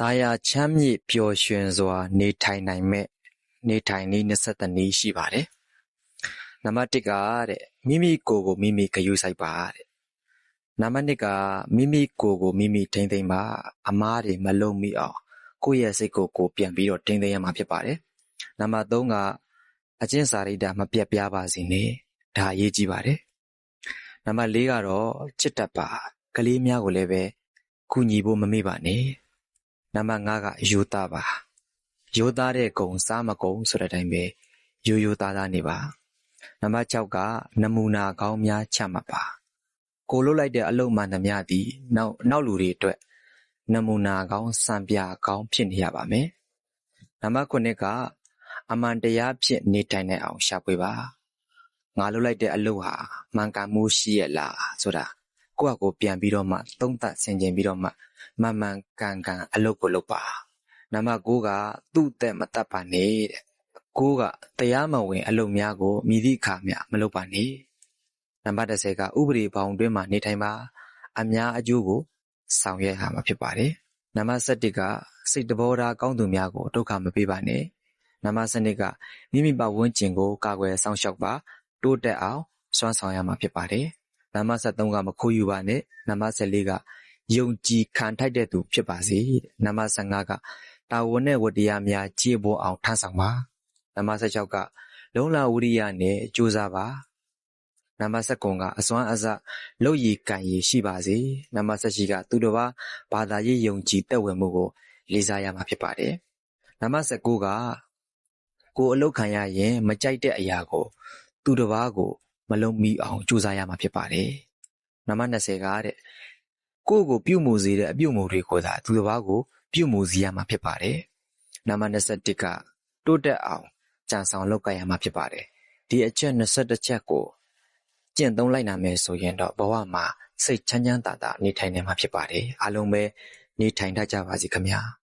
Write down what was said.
သာယာချမ်းမြေ့ပျော်ရွှင်စွာ နေထိုင်နိုင်မဲ့နေထိုင်နည်း21နည်းရှိပါတယ်။နံပါတ်1ကတဲ့မိမိကိုယ်ကိုမိမိဂရုစိုက်ပါတဲ့။နံပါတ်2ကမိမိကိုယ်ကိုမိမိထိမ့်သိမ့်ပါအမားတွေမလုံးမိအောင်ကိုယ့်ရဲ့စိတ်ကိုကိုယ်ပြန်ပြီးတော့ထိမ့်သိမ့်ရမှာဖြစ်ပါတယ်။နံပါတ်3ကအကျင့်စာရိတ္တမပြတ်ပြားပါစေနဲ့။ဒါအရေးကြီးပါတယ်။နံပါတ်4ကတော့ချစ်တတ်ပါကလေးများကိုလည်းပဲကူညီဖို့မမေ့ပါနဲ့။ နံပါတ်5ကယူသားပါရိုးသားတဲ့ကုံစားမကုံဆိုတဲ့အတိုင်းပဲရိုးရိုးသားသားနေပါ။နံပါတ်6ကနမူနာကောင်းများချမှတ်ပါ။ကိုလုပ်လိုက်တဲ့အလုပ်မှန်သမျှသည်နောက်နောက်လူတွေအတွက်နမူနာကောင်းစံပြကောင်းဖြစ်နေရပါမယ်။နံပါတ်9ကအမှန်တရားဖြစ်နေထိုင်နိုင်အောင်ရှာဖွေပါ။ငါလုပ်လိုက်တဲ့အလုပ်ဟာမှန်ကန်မှုရှိရဲ့လားဆိုတာ ကိုယ့်အကိုပြန်ပြီးတော့မှသုံးသပ်ဆင်ခြင်ပြီးတော့မှမှန်မှန်ကန်ကန်အလုပ်ကိုလုပ်ပါ။နံပါတ်9ကသူ့သက်မတတ်ပါနဲ့တဲ့။9ကတရားမဝင် အလုပ်များကိုမြည်သည့်အခါမျှမလုပ်ပါနဲ့။နံပါတ်10ကဥပဒေဘောင်တွင်းမှာနေထိုင်ပါ။အများအကျိုးကိုဆောင်ရွက်ရမှာဖြစ်ပါတယ်။နံပါတ်11ကစိတ်တဘောထားကောင်းသူများကိုဒုက္ခမပေးပါနဲ့။နံပါတ်12ကမိမိပတ်ဝန်းကျင်ကိုကာကွယ်စောင့်ရှောက်ပါ တိုးတက်အောင်စွမ်းဆောင်ရမှာဖြစ်ပါတယ်။ နံပါတ်13ကမခိုးယူပါနဲ့။နံပါတ်14ကယုံကြည်ခံထိုက်တဲ့သူဖြစ်ပါစေတဲ့။နံပါတ်15ကတာဝန်နဲ့ဝတ္တရားများကျေပွန်အောင်ထမ်းဆောင်ပါ။နံပါတ်16ကလုံလဝိရိယနဲ့ကြိုးစားပါ။နံပါတ်19ကအစွမ်းအစလုပ်ရည်ကံရည်ရှိပါစေ။နံပါတ်18ကသူတစ်ပါးဘာသာရေးယုံကြည်သက်ဝင်မှုကိုလေးစားရမှာဖြစ်ပါတယ်။နံပါတ်19ကကိုယ်အလုပ်ခံရရင်မကြိုက်တဲ့အရာကို သူတစ်ပါးကို မလုပ်မိအောင်ကြိုးစားရမှာဖြစ်ပါတယ်။နံပါတ်20ကတဲ့ကိုယ့်ကိုပြုမှုစေတဲ့အပြုမှုတွေကိုသာသူတစ်ပါးကိုပြုမှုစေရမှာဖြစ်ပါတယ်။နံပါတ်21ကတိုးတက်အောင်ကြံဆောင်လုပ်ကိုင်ရမှာဖြစ်ပါတယ်။ဒီအချက်21ချက်ကိုကျင့်သုံးလိုက်နာမယ်ဆိုရင်တော့ဘဝမှာစိတ်ချမ်းချမ်းသာသာနေထိုင်နိုင်မှာဖြစ်ပါတယ်။အားလုံးပဲနေထိုင်တတ်ကြပါစေခင်ဗျာ။